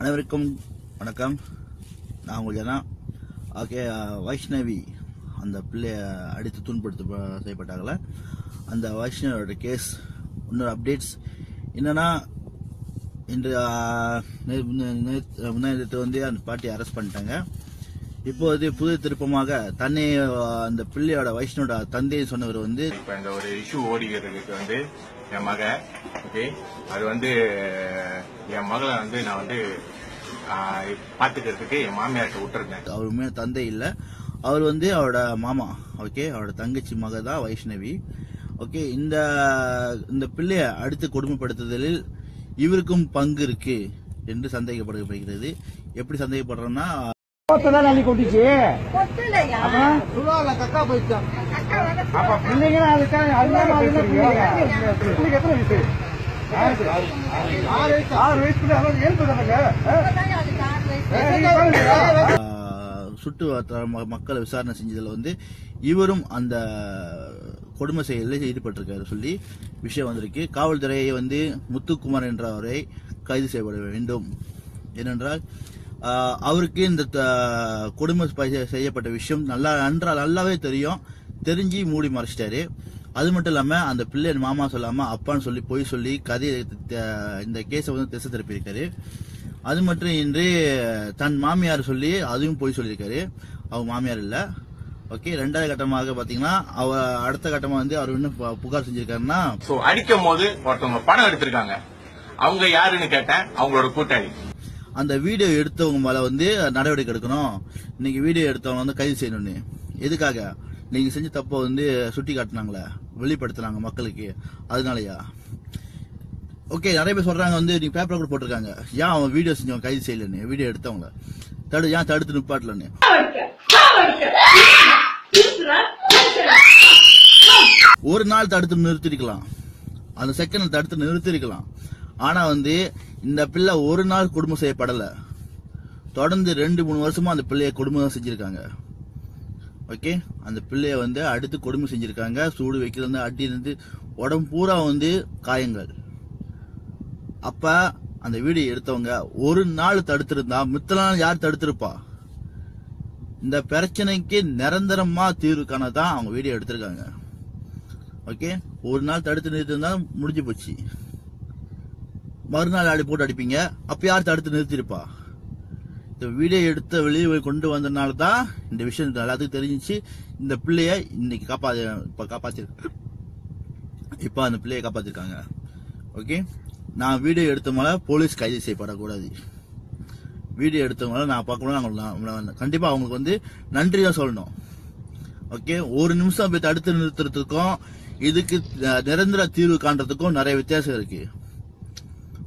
அனைவருக்கும் வணக்கம். நான் உங்கள் ஜனா. ஓகே வைஷ்ணவி அந்த பிள்ளைய அடித்து துன்படுத்த செய்யப்பட்டாங்கள அந்த வைஷ்ணவியோட கேஸ் இன்னொரு அப்டேட்ஸ் என்னன்னா இன்று ஆஹ், முன்னாடி வந்து அந்த பாட்டியை அரெஸ்ட் பண்ணிட்டாங்க. இப்போது புது திருப்பமாக தன்னை அந்த பிள்ளையோட வைஷ்ணவோட தந்தையை சொன்னவர் வந்து இப்போ இந்த ஒரு இஷ்யூ ஓடிக்கிறதுக்கு வந்து என் மக. ஓகே. அது வந்து என் மகளை வந்து நான் வந்து ஆஹ், பாத்துக்கிறதுக்கு என் மாமியார்ட்ட விட்டுருந்தேன். அவர் உண்மையான தந்தை இல்ல. அவர் வந்து அவரோட மாமா ஓகே? அவரோட தங்கச்சி மக தான் வைஷ்ணவி. ஓகே இந்த இந்த பிள்ளைய அடுத்து கொடுமைப்படுத்துதலில் இவருக்கும் பங்கு இருக்கு என்று சந்தேகப்படுகிறது. எப்படி சந்தேகப்படுறோம்னா தான் சுட்டு ம- மக்களை விசாரணை செஞ்சதுல வந்து இவரும் அந்த கொடுமை செயலில் ஈடுபட்டிருக்காரு சொல்லி விஷயம் வந்திருக்கு. காவல்துறையை வந்து முத்துக்குமார் என்றவரை கைது செய்யப்பட வேண்டும். ஏனென்றால் அவருக்கு இந்த த- கொடுமை செய்யப்பட்ட விஷயம் நல்லா நன்றா நல்லாவே தெரியும். தெரிஞ்சு மூடி மறைச்சிட்டாரு. அது மட்டும் இல்லாம அந்த பிள்ளை மாமா சொல்லாம அப்பான்னு சொல்லி பொய் சொல்லி கதையை இந்த கேஸை வந்து திசை திருப்பியிருக்காரு. அது மட்டும் இன்றி தன் மாமியார் சொல்லி அதுவும் போய் சொல்லியிருக்காரு. அவங்க மாமியார் இல்ல. ஓகே ரெண்டாவது கட்டமாக பாத்தீங்கன்னா அவ அடுத்த கட்டமா வந்து அவர் என்ன புகார் செஞ்சிருக்காருன்னா சோ அடிக்கும் போது ஒருத்தவங்க பணம் எடுத்திருக்காங்க. அவங்க யாருன்னு கேட்டேன் அவங்களோட கூட்டாளி. அந்த வீடியோ எடுத்தவங்க மேல வந்து நடவடிக்கை எடுக்கணும். இன்னைக்கு வீடியோ எடுத்தவங்க வந்து கைது செய்யணும்னு. எதுக்காக? நீங்க செஞ்ச தப்ப வந்து சுட்டி காட்டினாங்களே வெளிப்படுத்தினாங்க மக்களுக்கு. அதனாலயா? ஓகே நிறைய பேர் சொல்றாங்க வந்து நீ பேப்பர் கூட போட்டிருக்காங்க. ஏன் அவன் வீடியோ செஞ்சவன் கைது செய்யலன்னு? வீடியோ எடுத்தவங்க தடு ஏன் தடுத்து நிப்பாட்டலன்னு? ஒரு நாள் தடுத்து நிறுத்திருக்கலாம். அந்த செகண்ட் தடுத்து நிறுத்திருக்கலாம். ஆனா வந்து இந்த பிள்ளை ஒரு நாள் குடும்பம் செய்யப்படலை. தொடர்ந்து ரெண்டு மூணு வருஷமா அந்த பிள்ளைய குடும்பம் செஞ்சிருக்காங்க. ஓகே அந்த பிள்ளைய வந்து அடுத்து கொடுமை செஞ்சிருக்காங்க. சூடு வைக்கிறது அடி இருந்து உடம்பு பூரா வந்து காயங்கள். அப்ப அந்த வீடியோ எடுத்தவங்க ஒரு நாள் தடுத்திருந்தா மித்த நாள் யார் தடுத்திருப்பா? இந்த பிரச்சனைக்கு நிரந்தரமா தீர்வு காண தான் அவங்க வீடியோ எடுத்திருக்காங்க. ஓகே ஒரு நாள் தடுத்து நிறுத்திருந்தா முடிஞ்சு போச்சு. மறுநாள் அடி போட்டு அடிப்பீங்க. அப்ப யார் தடுத்து நிறுத்திருப்பா இந்த வீடியோ எடுத்த வெளியே கொண்டு வந்தனால தான் இந்த விஷயம் எல்லாத்துக்கும் தெரிஞ்சிச்சு. இந்த பிள்ளைய இன்னைக்கு காப்பா இப்போ காப்பாத்திருக்க இப்போ அந்த பிள்ளைய காப்பாற்றிருக்காங்க ஓகே? நான் வீடியோ எடுத்தவங்கள போலீஸ் கைது செய்யப்படக்கூடாது. வீடியோ எடுத்தவங்கள நான் பார்க்கணும் அவங்க நான் அவங்களுக்கு வந்து நன்றி தான் சொல்லணும். ஓகே? ஒரு நிமிஷம் போய் தடுத்து நிறுத்துறதுக்கும் இதுக்கு நிரந்தர தீர்வு காண்றதுக்கும் நிறைய வித்தியாசம் இருக்கு.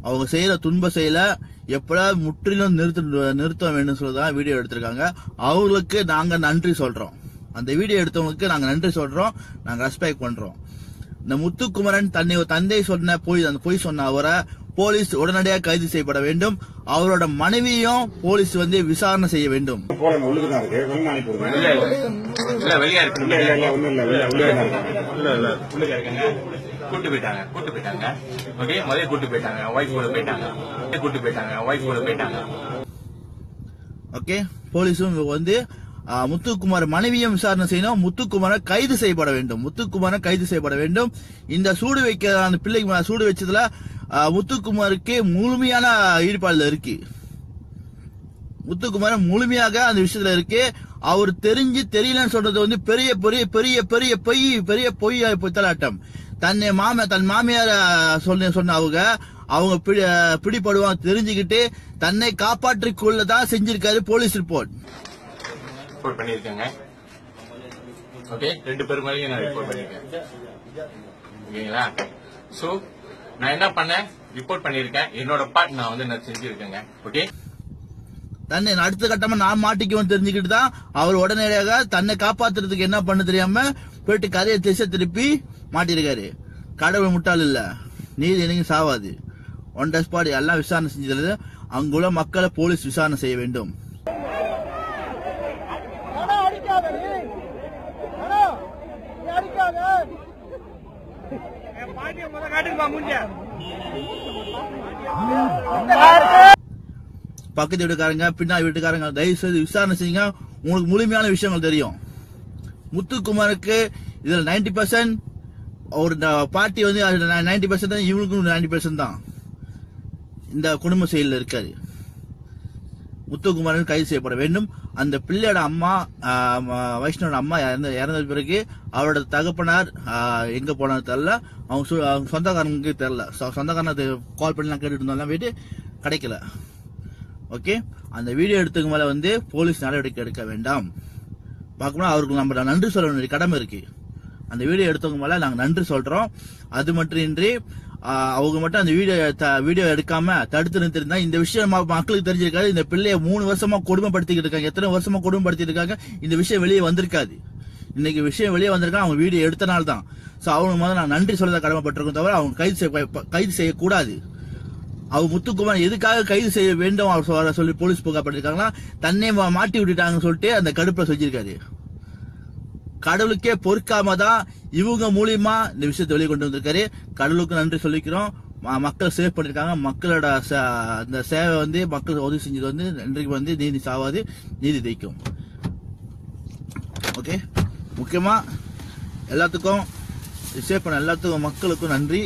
அவங்க செய்யற துன்ப செயலை எப்படா முற்றிலும் நிறுத்த நிறுத்த வேண்டும் சொல்லிதான் வீடியோ எடுத்திருக்காங்க. அவங்களுக்கு நாங்க நன்றி சொல்றோம். அந்த வீடியோ எடுத்தவங்களுக்கு நாங்க நன்றி சொல்றோம். நாங்க ரெஸ்பெக்ட் பண்றோம். இந்த முத்துக்குமரன் தன்னை தந்தை சொன்ன போய் அந்த பொய் சொன்ன அவரை போலீஸ் உடனடியாக கைது செய்யப்பட வேண்டும். அவரோட மனைவியும் போலீஸ் வந்து விசாரணை செய்ய வேண்டும். வெளியா இருக்கு கூட்டு போயிட்டாங்க கூட்டு போயிட்டாங்க. ஓகே முதல்ல கூட்டு போயிட்டாங்க. ஒய்ஃப் கூட போயிட்டாங்க. கூட்டு போயிட்டாங்க. ஒய்ஃப் கூட போயிட்டாங்க. ஓகே போலீஸும் வந்து முத்துக்குமார் மனைவியும் விசாரணை செய்யணும். முத்துக்குமாரை கைது செய்யப்பட வேண்டும். முத்துக்குமாரை கைது செய்யப்பட வேண்டும். இந்த சூடு வைக்க அந்த பிள்ளைக்கு சூடு வச்சதுல முத்துக்குமாருக்கு முழுமையான ஈடுபாடுல இருக்கு. முத்துக்குமார் முழுமையாக அந்த விஷயத்துல இருக்கு. அவர் தெரிஞ்சு தெரியலன்னு சொல்றது வந்து பெரிய பெரிய பெரிய பெரிய பொய் பெரிய பொய் தலாட்டம். தன்னை மாம தன் மாமியார் சொன்ன சொன்ன அவங்க அவங்க பிடி- பிடிபடுவாங்க தெரிஞ்சுக்கிட்டு தன்னை காப்பாற்றிக்குள்ள தான் செஞ்சிருக்காரு போலீஸ் ரிப்போர்ட் ரிப்போர்ட் பண்ணிருக்கேங்க ஓகே ரெண்டு பேர் மேலேயும் நான் ரிப்போர்ட் பண்ணிருக்கேன் ஓகேங்களா? சோ நான் என்ன பண்ணேன்? ரிப்போர்ட் பண்ணிருக்கேன் என்னோட பார்ட் நான் வந்து நான் செஞ்சிருக்கேங்க. ஓகே தன்னை அடுத்த கட்டமா நான் மாட்டிக்குவோம் தெரிஞ்சுக்கிட்டு தான் அவர் உடனடியாக தன்னை காப்பாத்துறதுக்கு என்ன பண்ண தெரியாம போயிட்டு கதையை திசை திருப்பி மாட்டிருக்காரு கடவுள் முட்டாள் இல்ல. நீதி எனக்கு சாவாது. ஒன் ஸ்பாட் எல்லாம் விசாரணை செஞ்சது அங்குள்ள மக்களை போலீஸ் விசாரணை செய்ய வேண்டும். பாட்டிய முத காட்டுங்கப்பா மூஞ்ச பக்கத்து வீட்டுக்காரங்க பின்னாடி வீட்டுக்காரங்க தயவு செய்து விசாரணை செய்யுங்க. உங்களுக்கு முழுமையான விஷயங்கள் தெரியும். முத்துக்குமாருக்கு இதுல 90% பர்சன்ட் ஒரு பார்ட்டி வந்து நைன்டி பர்சன்ட் தான் இவனுக்கும் நைன்டி பர்சன்ட் தான். இந்த குடும்ப செயலில் இருக்காரு. முத்துக்குமாரன் கைது செய்யப்பட வேண்டும். அந்த பிள்ளையோட அம்மா வைஷ்ணவோட அம்மா இறந்த இறந்த பிறகு அவரோட தகப்பனார் எங்கே எங்க போனது தெரில அவங்க சொ- அவங்க சொந்தக்காரங்களுக்கு தெரில சொ- சொந்தக்காரனை கால் பண்ணலாம் கேட்டுட்டு இருந்தாலும் போயிட்டு கிடைக்கல. ஓகே அந்த வீடியோ எடுத்துக்கு மேலே வந்து போலீஸ் நடவடிக்கை எடுக்க வேண்டாம். பார்க்கணும் அவருக்கு நம்ம நன்றி சொல்ல வேண்டிய கடமை இருக்கு. அந்த வீடியோ எடுத்தவங்க மேலே நாங்கள் நன்றி சொல்கிறோம் அது மட்டுமின்றி அவங்க மட்டும் அந்த வீடியோ த- வீடியோ எடுக்காம தடுத்து நிறுத்திருந்தா இந்த விஷயம் ம- மக்களுக்கு தெரிஞ்சிருக்காது. இந்த பிள்ளைய மூணு வருஷமா கொடுமைப்படுத்திக்கிட்டு இருக்காங்க. எத்தனை வருஷமா கொடுமைப்படுத்திட்டு இருக்காங்க? இந்த விஷயம் வெளியே வந்திருக்காது. இன்னைக்கு விஷயம் வெளியே வந்திருக்கா அவங்க வீடியோ எடுத்தனால தான் ஸோ அவங்க முதல்ல நான் நன்றி சொல்ல கடமைப்பட்டிருக்கோம் தவிர அவங்க கைது செய்ய கைது செய்யக்கூடாது. அவர் முத்துக்குமார் எதுக்காக கைது செய்ய வேண்டும் அவர் சொல்லி போலீஸ் புகார் பண்ணிருக்காங்கன்னா தன்னை மா- மாட்டி விட்டுட்டாங்கன்னு சொல்லிட்டு அந்த கடுப்பில் செஞ்சிருக்காரு கடவுளுக்கே பொறுக்காம தான் இவங்க மூலியமா இந்த விஷயத்தை வெளியே கொண்டு வந்திருக்காரு. கடவுளுக்கு நன்றி சொல்லிக்கிறோம். மக்கள் சேவ் பண்ணிருக்காங்க. மக்களோட அந்த சேவை வந்து மக்கள் உதவி செஞ்சது வந்து இன்றைக்கு வந்து நீதி சாவாது. நீதி தைக்கும் ஓகே முக்கியமா எல்லாத்துக்கும் சேவ் பண்ண எல்லாத்துக்கும் மக்களுக்கும் நன்றி.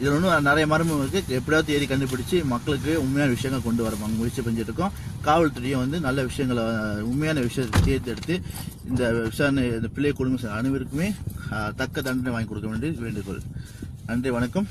இதில் இன்னும் நிறைய மர்மம் இருக்கு. எப்படியாவது தேடி கண்டுபிடிச்சு மக்களுக்கு உண்மையான விஷயங்கள் கொண்டு வர முயற்சி செஞ்சுட்டு இருக்கோம் காவல்துறையும் வந்து நல்ல விஷயங்களை உண்மையான விஷயத்தை தேர்ந்தெடுத்து இந்த விசாரணை இந்த பிள்ளை குடும்ப அனைவருக்குமே தக்க தண்டனை வாங்கி கொடுக்க வேண்டிய வேண்டுகோள். நன்றி வணக்கம்.